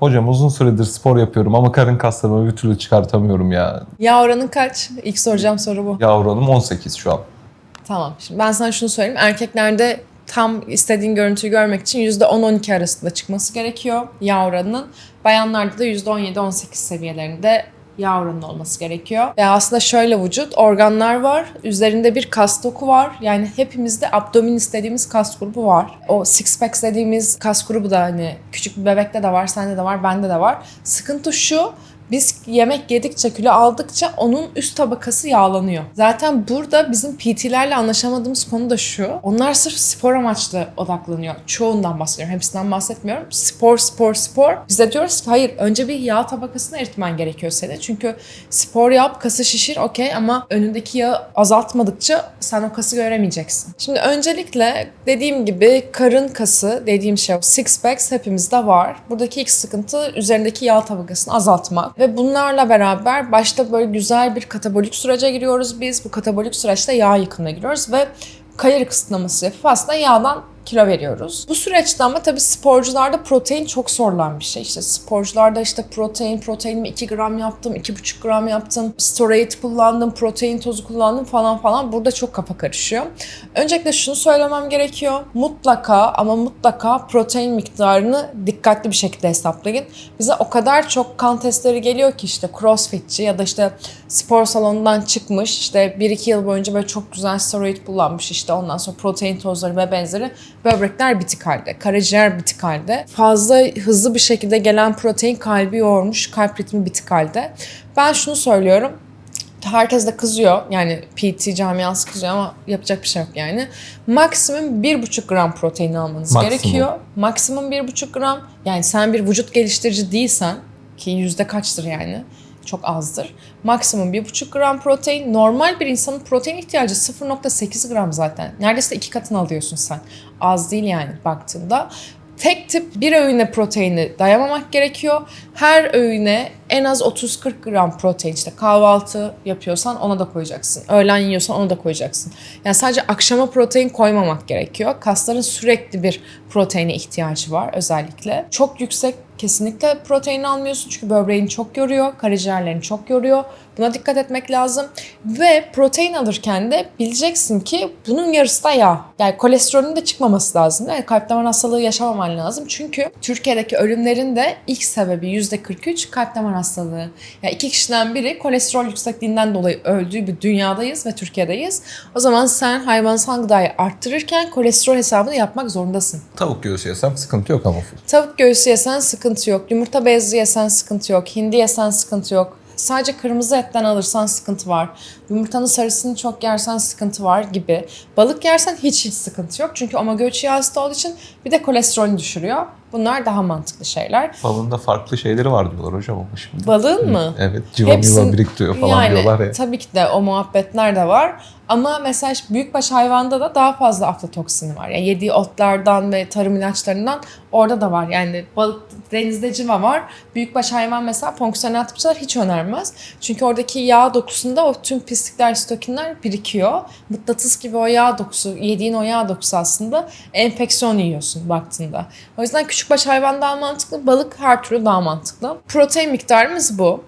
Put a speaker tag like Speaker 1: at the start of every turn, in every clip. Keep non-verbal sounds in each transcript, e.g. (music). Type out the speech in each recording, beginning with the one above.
Speaker 1: Hocam uzun süredir spor yapıyorum ama karın kaslarımı bir türlü çıkartamıyorum ya.
Speaker 2: Yağ oranın kaç? İlk soracağım soru bu.
Speaker 1: Yağ oranım 18 şu an.
Speaker 2: Tamam. Şimdi ben sana şunu söyleyeyim. Erkeklerde tam istediğin görüntüyü görmek için %10-12 arasında çıkması gerekiyor yağ oranının. Bayanlarda da %17-18 seviyelerinde yağ oranının olması gerekiyor. Ve aslında şöyle vücut, organlar var. Üzerinde bir kas doku var. Yani hepimizde abdomin istediğimiz kas grubu var. O six pack dediğimiz kas grubu da hani küçük bir bebekte de var, sende de var, bende de var. Sıkıntı şu, biz yemek yedikçe, kilo aldıkça onun üst tabakası yağlanıyor. Zaten burada bizim PT'lerle anlaşamadığımız konu da şu. Onlar sırf spor amaçlı odaklanıyor. Çoğundan bahsediyorum. Hepsinden bahsetmiyorum. Spor, spor, spor. Biz de diyoruz ki hayır önce bir yağ tabakasını eritmen gerekiyor senin. Çünkü spor yap, kası şişir okey ama önündeki yağı azaltmadıkça sen o kası göremeyeceksin. Şimdi öncelikle dediğim gibi karın kası dediğim şey o. Six packs hepimizde var. Buradaki ilk sıkıntı üzerindeki yağ tabakasını azaltmak. Ve bunlarla beraber başta böyle güzel bir katabolik sürece giriyoruz biz. Bu katabolik süreçte yağ yıkımına giriyoruz ve kalori kısıtlaması yapıp aslında yağdan kilo veriyoruz. Bu süreçte ama tabii sporcularda protein çok sorulan bir şey. İşte sporcularda işte protein, proteinimi 2 gram yaptım, 2,5 gram yaptım, steroid kullandım, protein tozu kullandım falan falan. Burada çok kafa karışıyor. Öncelikle şunu söylemem gerekiyor. Mutlaka ama mutlaka protein miktarını dikkatli bir şekilde hesaplayın. Bize o kadar çok kan testleri geliyor ki işte crossfitçi ya da işte spor salonundan çıkmış işte 1-2 yıl boyunca böyle çok güzel steroid kullanmış işte ondan sonra protein tozları ve benzeri böbrekler bitik halde, karaciğer bitik halde. Fazla hızlı bir şekilde gelen protein kalbi yormuş, kalp ritmi bitik halde. Ben şunu söylüyorum, herkes de kızıyor. Yani PT camiası kızıyor ama yapacak bir şey yok yani. Maksimum 1,5 gram protein almanız
Speaker 1: Maksimum.
Speaker 2: gerekiyor. Maksimum 1,5 gram. Yani sen bir vücut geliştirici değilsen ki yüzde kaçtır yani çok azdır. Maksimum 1,5 gram protein. Normal bir insanın protein ihtiyacı 0,8 gram zaten. Neredeyse iki katını alıyorsun sen. Az değil yani baktığında. Tek tip bir öğüne proteini dayamamak gerekiyor. Her öğüne en az 30-40 gram protein işte kahvaltı yapıyorsan ona da koyacaksın. Öğlen yiyorsan onu da koyacaksın. Yani sadece akşama protein koymamak gerekiyor. Kasların sürekli bir proteine ihtiyacı var özellikle. Çok yüksek kesinlikle protein almıyorsun çünkü böbreğini çok yoruyor, karaciğerlerini çok yoruyor. Buna dikkat etmek lazım. Ve protein alırken de bileceksin ki bunun yarısı da yağ. Yani kolesterolün de çıkmaması lazım. Yani kalp damar hastalığı yaşamaman lazım. Çünkü Türkiye'deki ölümlerin de ilk sebebi %43 kalp damar hastalığı. Yani iki kişiden biri kolesterol yüksekliğinden dolayı öldüğü bir dünyadayız ve Türkiye'deyiz. O zaman sen hayvansal gıdayı arttırırken kolesterol hesabını yapmak zorundasın.
Speaker 1: Tavuk göğsü yesem sıkıntı yok ama.
Speaker 2: Tavuk göğsü yesen sıkıntı yok. Yumurta beyazı yesen sıkıntı yok. Hindi yesen sıkıntı yok. Sadece kırmızı etten alırsan sıkıntı var. Yumurtanın sarısını çok yersen sıkıntı var gibi. Balık yersen hiç hiç sıkıntı yok. Çünkü omega 3 yağ asidi olduğu için bir de kolesterolünü düşürüyor. Bunlar daha mantıklı şeyler.
Speaker 1: Balında farklı şeyleri var diyorlar hocam ama şimdi.
Speaker 2: Balığın mı?
Speaker 1: Evet civa miva biriktiriyor falan
Speaker 2: yani,
Speaker 1: diyorlar ya.
Speaker 2: Tabii ki de o muhabbetler de var. Ama mesela işte büyükbaş hayvanda da daha fazla aflatoksini var. Yani yediği otlardan ve tarım ilaçlarından orada da var. Yani balık denizde civa var. Büyükbaş hayvan mesela fonksiyonel tıpçılar hiç önermez. Çünkü oradaki yağ dokusunda o tüm pislikler, stokinler birikiyor. Mıknatıs gibi o yağ dokusu, yediğin o yağ dokusu aslında enfeksiyon yiyorsun baktığında. O yüzden küçükbaş hayvan daha mantıklı, balık her türlü daha mantıklı. Protein miktarımız bu.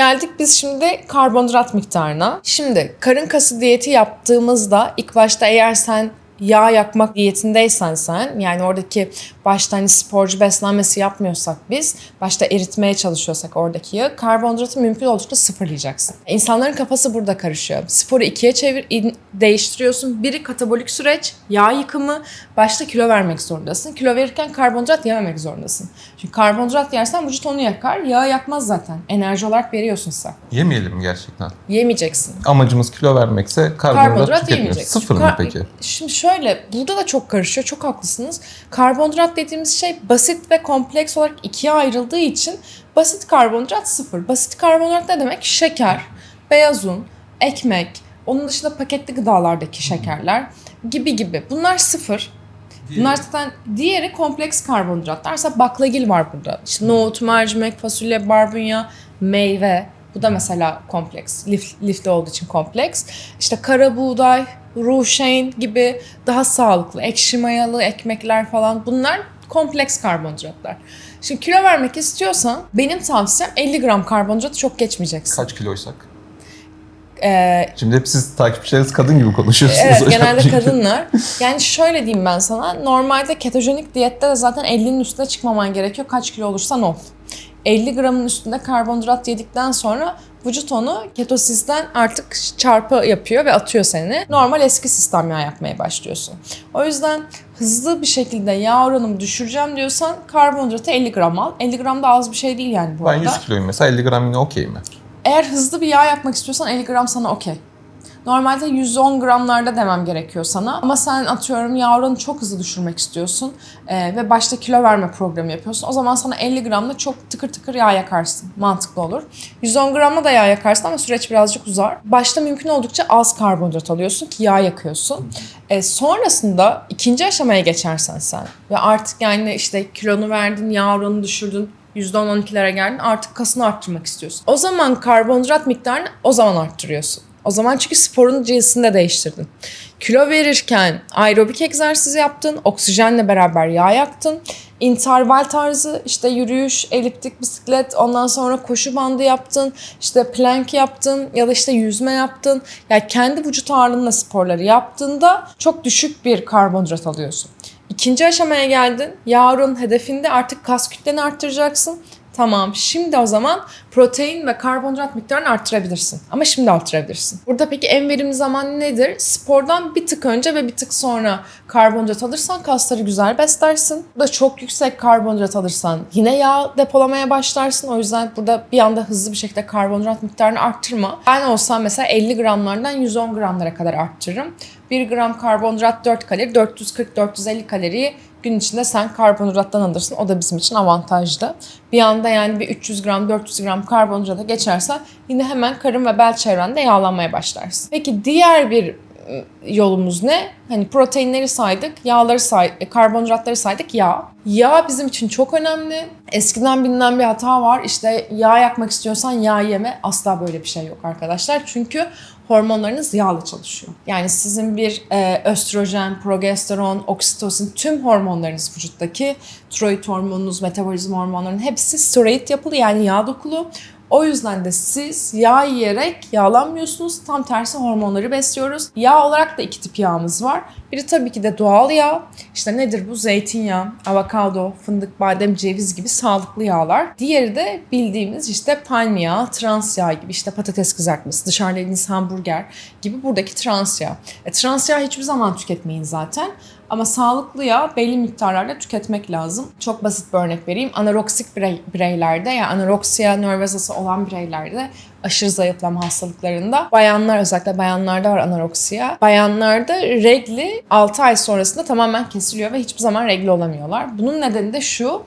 Speaker 2: Geldik biz şimdi karbonhidrat miktarına. Şimdi karın kası diyeti yaptığımızda ilk başta eğer sen yağ yakmak diyetindeysen sen yani oradaki başta hani sporcu beslenmesi yapmıyorsak biz başta eritmeye çalışıyorsak oradaki yağı karbonhidratı mümkün oldukça sıfırlayacaksın. İnsanların kafası burada karışıyor. Sporu ikiye çevir in- değiştiriyorsun. Biri katabolik süreç, yağ yıkımı. Başta kilo vermek zorundasın. Kilo verirken karbonhidrat yememek zorundasın. Çünkü karbonhidrat yersen vücut onu yakar. Yağı yakmaz zaten. Enerji olarak veriyorsun sen.
Speaker 1: Yemeyelim gerçekten?
Speaker 2: Yemeyeceksin.
Speaker 1: Amacımız kilo vermekse karbonhidrat,
Speaker 2: Karbonhidrat yemeyeceksin.
Speaker 1: Sıfır mı peki?
Speaker 2: Şimdi şöyle, burada da çok karışıyor, çok haklısınız. Karbonhidrat dediğimiz şey basit ve kompleks olarak ikiye ayrıldığı için basit karbonhidrat sıfır. Basit karbonhidrat ne demek? Şeker, beyaz un, ekmek, onun dışında paketli gıdalardaki şekerler gibi gibi. Bunlar sıfır. Bunlar zaten diğeri kompleks karbonhidratlar. Mesela baklagil var burada. İşte nohut, mercimek, fasulye, barbunya, meyve. Bu da mesela kompleks. Lif, lifli olduğu için kompleks. İşte kara buğday, ruşeyn gibi daha sağlıklı, ekşi mayalı ekmekler falan bunlar kompleks karbonhidratlar. Şimdi kilo vermek istiyorsan benim tavsiyem 50 gram karbonhidratı çok geçmeyeceksin.
Speaker 1: Kaç kiloysak?
Speaker 2: Ee,
Speaker 1: Şimdi hep siz takipçileriniz kadın gibi konuşuyorsunuz
Speaker 2: Evet (laughs)
Speaker 1: hocam.
Speaker 2: genelde
Speaker 1: Çünkü-
Speaker 2: kadınlar. Yani şöyle diyeyim ben sana. Normalde ketojenik diyette de zaten 50'nin üstüne çıkmaman gerekiyor. Kaç kilo olursan ol. 50 gramın üstünde karbonhidrat yedikten sonra vücut onu ketosizden artık çarpı yapıyor ve atıyor seni. Normal eski sistem yağ yapmaya başlıyorsun. O yüzden hızlı bir şekilde yağ oranımı düşüreceğim diyorsan karbonhidratı 50 gram al. 50 gram da az bir şey değil yani bu
Speaker 1: Ben
Speaker 2: arada.
Speaker 1: 100 kiloyum mesela 50 gram yine okey mi?
Speaker 2: Eğer hızlı bir yağ yapmak istiyorsan 50 gram sana okey. Normalde 110 gramlarda demem gerekiyor sana. Ama sen atıyorum oranını çok hızlı düşürmek istiyorsun ee, ve başta kilo verme programı yapıyorsun. O zaman sana 50 gramla çok tıkır tıkır yağ yakarsın. Mantıklı olur. 110 gramla da yağ yakarsın ama süreç birazcık uzar. Başta mümkün oldukça az karbonhidrat alıyorsun ki yağ yakıyorsun. Ee, sonrasında ikinci aşamaya geçersen sen ve artık yani işte kilonu verdin, yağ oranını düşürdün, %10-12'lere geldin artık kasını arttırmak istiyorsun. O zaman karbonhidrat miktarını o zaman arttırıyorsun. O zaman çünkü sporun cinsini de değiştirdin. Kilo verirken aerobik egzersiz yaptın, oksijenle beraber yağ yaktın. interval tarzı işte yürüyüş, eliptik bisiklet, ondan sonra koşu bandı yaptın, işte plank yaptın ya da işte yüzme yaptın. Yani kendi vücut ağırlığında sporları yaptığında çok düşük bir karbonhidrat alıyorsun. İkinci aşamaya geldin. Yağın hedefinde artık kas kütleni arttıracaksın. Tamam şimdi o zaman protein ve karbonhidrat miktarını arttırabilirsin. Ama şimdi arttırabilirsin. Burada peki en verimli zaman nedir? Spordan bir tık önce ve bir tık sonra karbonhidrat alırsan kasları güzel beslersin. Burada çok yüksek karbonhidrat alırsan yine yağ depolamaya başlarsın. O yüzden burada bir anda hızlı bir şekilde karbonhidrat miktarını arttırma. Ben olsam mesela 50 gramlardan 110 gramlara kadar arttırırım. 1 gram karbonhidrat 4 kalori, 440-450 kaloriyi gün içinde sen karbonhidrattan alırsın. O da bizim için avantajlı. Bir anda yani bir 300 gram, 400 gram karbonhidrata geçersen yine hemen karın ve bel çevrende yağlanmaya başlarsın. Peki diğer bir yolumuz ne? Hani proteinleri saydık, yağları say, e, karbonhidratları saydık, yağ. Yağ bizim için çok önemli. Eskiden bilinen bir hata var. İşte yağ yakmak istiyorsan yağ yeme. Asla böyle bir şey yok arkadaşlar. Çünkü hormonlarınız yağla çalışıyor. Yani sizin bir e, östrojen, progesteron, oksitosin tüm hormonlarınız vücuttaki tiroid hormonunuz, metabolizm hormonlarının hepsi steroid yapılı yani yağ dokulu. O yüzden de siz yağ yiyerek yağlanmıyorsunuz. Tam tersi hormonları besliyoruz. Yağ olarak da iki tip yağımız var. Biri tabii ki de doğal yağ. İşte nedir bu? Zeytinyağı, avokado, fındık, badem, ceviz gibi sağlıklı yağlar. Diğeri de bildiğimiz işte palm yağı, trans yağ gibi işte patates kızartması, dışarıda yediğiniz hamburger gibi buradaki trans yağ. E, trans yağ hiçbir zaman tüketmeyin zaten. Ama sağlıklı yağ belli miktarlarda tüketmek lazım. Çok basit bir örnek vereyim. Anoreksik birey, bireylerde yani anoreksiya nervosası olan bireylerde aşırı zayıflama hastalıklarında bayanlar özellikle bayanlarda var anoreksiya. Bayanlarda regli 6 ay sonrasında tamamen kesiliyor ve hiçbir zaman regli olamıyorlar. Bunun nedeni de şu.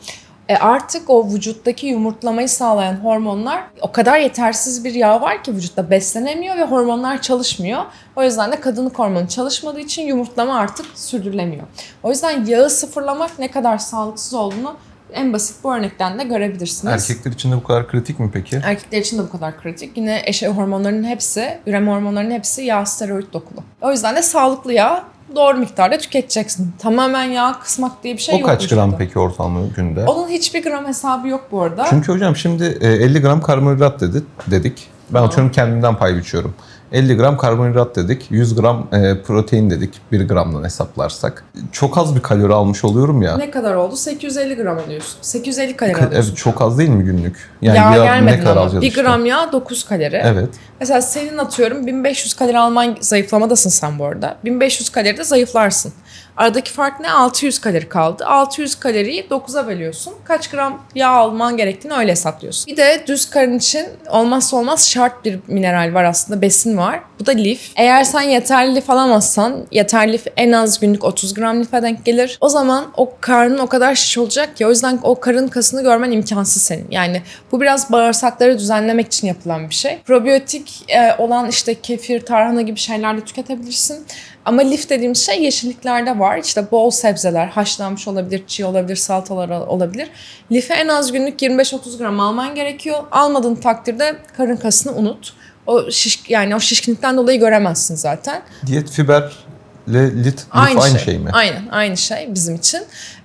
Speaker 2: E artık o vücuttaki yumurtlamayı sağlayan hormonlar o kadar yetersiz bir yağ var ki vücutta beslenemiyor ve hormonlar çalışmıyor. O yüzden de kadınlık hormonu çalışmadığı için yumurtlama artık sürdürülemiyor. O yüzden yağı sıfırlamak ne kadar sağlıksız olduğunu en basit bu örnekten de görebilirsiniz.
Speaker 1: Erkekler için de bu kadar kritik mi peki?
Speaker 2: Erkekler için de bu kadar kritik. Yine eşey hormonlarının hepsi, üreme hormonlarının hepsi yağ steroid dokulu. O yüzden de sağlıklı yağ doğru miktarda tüketeceksin. Tamamen yağ kısmak diye bir şey
Speaker 1: o
Speaker 2: yok.
Speaker 1: kaç gram
Speaker 2: vücutta.
Speaker 1: peki ortalama günde?
Speaker 2: Onun hiçbir gram hesabı yok bu arada.
Speaker 1: Çünkü hocam şimdi e, 50 gram karbonhidrat dedi, dedik. Ben atıyorum kendimden pay biçiyorum. 50 gram karbonhidrat dedik, 100 gram e, protein dedik bir gramdan hesaplarsak. Çok az bir kalori almış oluyorum ya.
Speaker 2: Ne kadar oldu? 850 gram alıyorsun. 850 kalori
Speaker 1: Ka-
Speaker 2: alıyorsun.
Speaker 1: Evet çok az değil mi günlük? Yani
Speaker 2: yağ gelmedin
Speaker 1: ne kadar
Speaker 2: ama.
Speaker 1: alacağız
Speaker 2: 1
Speaker 1: işte?
Speaker 2: gram yağ 9 kalori.
Speaker 1: Evet.
Speaker 2: Mesela senin atıyorum 1500 kalori alman zayıflamadasın sen bu arada. 1500 kaloride zayıflarsın. Aradaki fark ne? 600 kalori kaldı. 600 kaloriyi 9'a bölüyorsun. Kaç gram yağ alman gerektiğini öyle hesaplıyorsun. Bir de düz karın için olmazsa olmaz şart bir mineral var aslında. Besin var. Bu da lif. Eğer sen yeterli lif alamazsan yeterli lif en az günlük 30 gram life denk gelir. O zaman o karnın o kadar şiş olacak ki o yüzden o karın kasını görmen imkansız senin. Yani bu biraz bağırsakları düzenlemek için yapılan bir şey. Probiyotik e, olan işte kefir, tarhana gibi şeyler de tüketebilirsin. Ama lif dediğimiz şey yeşilliklerde var. İşte bol sebzeler, haşlanmış olabilir, çiğ olabilir, salatalar olabilir. Life en az günlük 25-30 gram alman gerekiyor. Almadığın takdirde karın kasını unut. O şiş, yani o şişkinlikten dolayı göremezsin zaten.
Speaker 1: Diyet fiberle lit, lif aynı, şey. mi?
Speaker 2: Aynen aynı şey bizim için.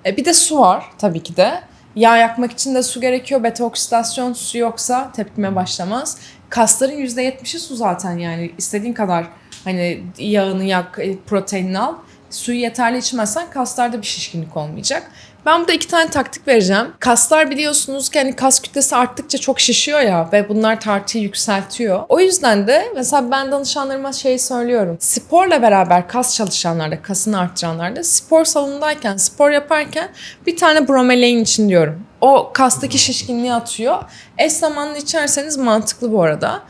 Speaker 2: E, bir de su var tabii ki de. Yağ yakmak için de su gerekiyor. Beta oksidasyon su yoksa tepkime başlamaz. Kasların %70'i su zaten yani istediğin kadar hani yağını yak, e, proteinini al. Suyu yeterli içmezsen kaslarda bir şişkinlik olmayacak. Ben burada iki tane taktik vereceğim. Kaslar biliyorsunuz ki hani kas kütlesi arttıkça çok şişiyor ya ve bunlar tartıyı yükseltiyor. O yüzden de mesela ben danışanlarıma şey söylüyorum. Sporla beraber kas çalışanlarda, kasını arttıranlarda spor salonundayken, spor yaparken bir tane bromelain için diyorum. O kastaki şişkinliği atıyor. Eş zamanlı içerseniz mantıklı bu arada.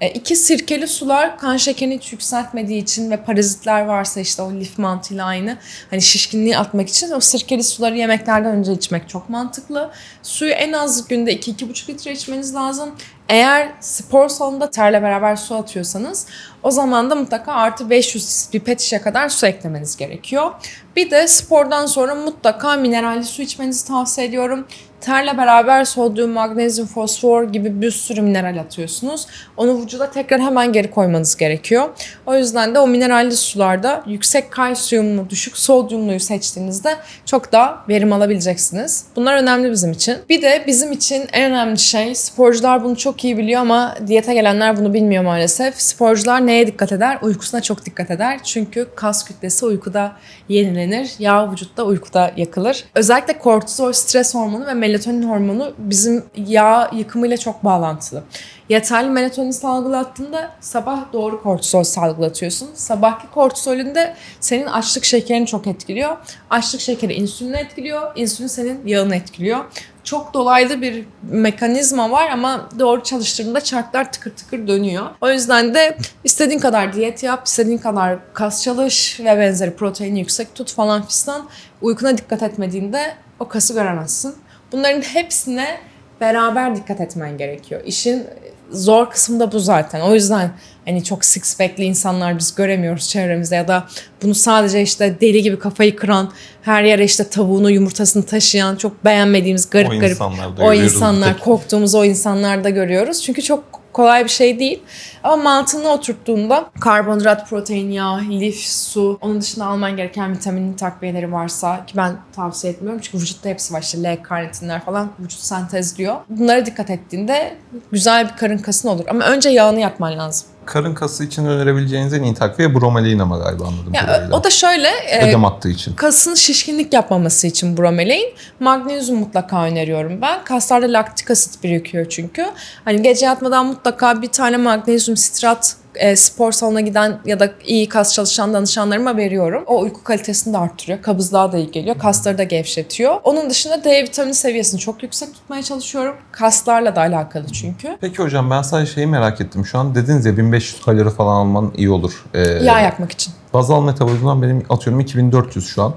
Speaker 2: E, iki sirkeli sular kan şekerini hiç yükseltmediği için ve parazitler varsa işte o lif mantığıyla aynı hani şişkinliği atmak için o sirkeli suları yemeklerden önce içmek çok mantıklı. Suyu en az günde 2-2,5 litre içmeniz lazım. Eğer spor salonunda terle beraber su atıyorsanız o zaman da mutlaka artı 500 pipet şişe kadar su eklemeniz gerekiyor. Bir de spordan sonra mutlaka mineralli su içmenizi tavsiye ediyorum. Terle beraber sodyum, magnezyum, fosfor gibi bir sürü mineral atıyorsunuz. Onu vücuda tekrar hemen geri koymanız gerekiyor. O yüzden de o mineralli sularda yüksek kalsiyumlu, düşük sodyumluyu seçtiğinizde çok daha verim alabileceksiniz. Bunlar önemli bizim için. Bir de bizim için en önemli şey, sporcular bunu çok iyi biliyor ama diyete gelenler bunu bilmiyor maalesef. Sporcular neye dikkat eder? Uykusuna çok dikkat eder. Çünkü kas kütlesi uykuda yenilenir. Yağ vücutta uykuda yakılır. Özellikle kortizol, stres hormonu ve melatonin hormonu bizim yağ yıkımıyla çok bağlantılı. Yeterli melatonin salgılattığında sabah doğru kortizol salgılatıyorsun. Sabahki kortizolün de senin açlık şekerini çok etkiliyor. Açlık şekeri insülini etkiliyor. İnsülin senin yağını etkiliyor. Çok dolaylı bir mekanizma var ama doğru çalıştırdığında çarklar tıkır tıkır dönüyor. O yüzden de istediğin kadar diyet yap, istediğin kadar kas çalış ve benzeri proteini yüksek tut falan fistan. Uykuna dikkat etmediğinde o kası göremezsin. Bunların hepsine beraber dikkat etmen gerekiyor. İşin zor kısmı da bu zaten. O yüzden hani çok six pack'li insanlar biz göremiyoruz çevremizde ya da bunu sadece işte deli gibi kafayı kıran, her yere işte tavuğunu, yumurtasını taşıyan, çok beğenmediğimiz garip
Speaker 1: O
Speaker 2: garip
Speaker 1: insanlarda
Speaker 2: o insanlar, korktuğumuz o insanlarda görüyoruz. Çünkü çok kolay bir şey değil. Ama mantığını oturttuğunda karbonhidrat, protein, yağ, lif, su, onun dışında alman gereken vitamin takviyeleri varsa ki ben tavsiye etmiyorum çünkü vücutta hepsi var işte L karnitinler falan vücut sentezliyor. Bunlara dikkat ettiğinde güzel bir karın kasın olur. Ama önce yağını yapman lazım.
Speaker 1: Karın kası için önerebileceğiniz en iyi takviye bromelain ama galiba anladım
Speaker 2: Ya,
Speaker 1: kadarıyla.
Speaker 2: o da şöyle e,
Speaker 1: Ödem attığı için.
Speaker 2: kasın şişkinlik yapmaması için bromelain, magnezyum mutlaka öneriyorum ben. Kaslarda laktik asit birikiyor çünkü. Hani gece yatmadan mutlaka bir tane magnezyum sitrat e, spor salonuna giden ya da iyi kas çalışan danışanlarıma veriyorum. O uyku kalitesini de arttırıyor. Kabızlığa da iyi geliyor. Kasları da gevşetiyor. Onun dışında D vitamini seviyesini çok yüksek tutmaya çalışıyorum. Kaslarla da alakalı çünkü.
Speaker 1: Peki hocam ben sadece şeyi merak ettim şu an. Dediniz ya 1500 kalori falan alman iyi olur. Ee,
Speaker 2: Yağ yakmak için.
Speaker 1: Bazal metabolizmam benim atıyorum 2400 şu an.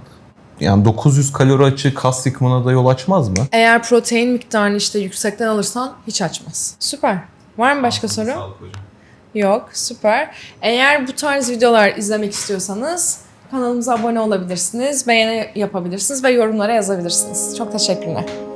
Speaker 1: Yani 900 kalori açığı kas yıkımına da yol açmaz mı?
Speaker 2: Eğer protein miktarını işte yüksekten alırsan hiç açmaz. Süper. Var mı başka soru? Yok, süper. Eğer bu tarz videolar izlemek istiyorsanız kanalımıza abone olabilirsiniz, beğeni yapabilirsiniz ve yorumlara yazabilirsiniz. Çok teşekkürler.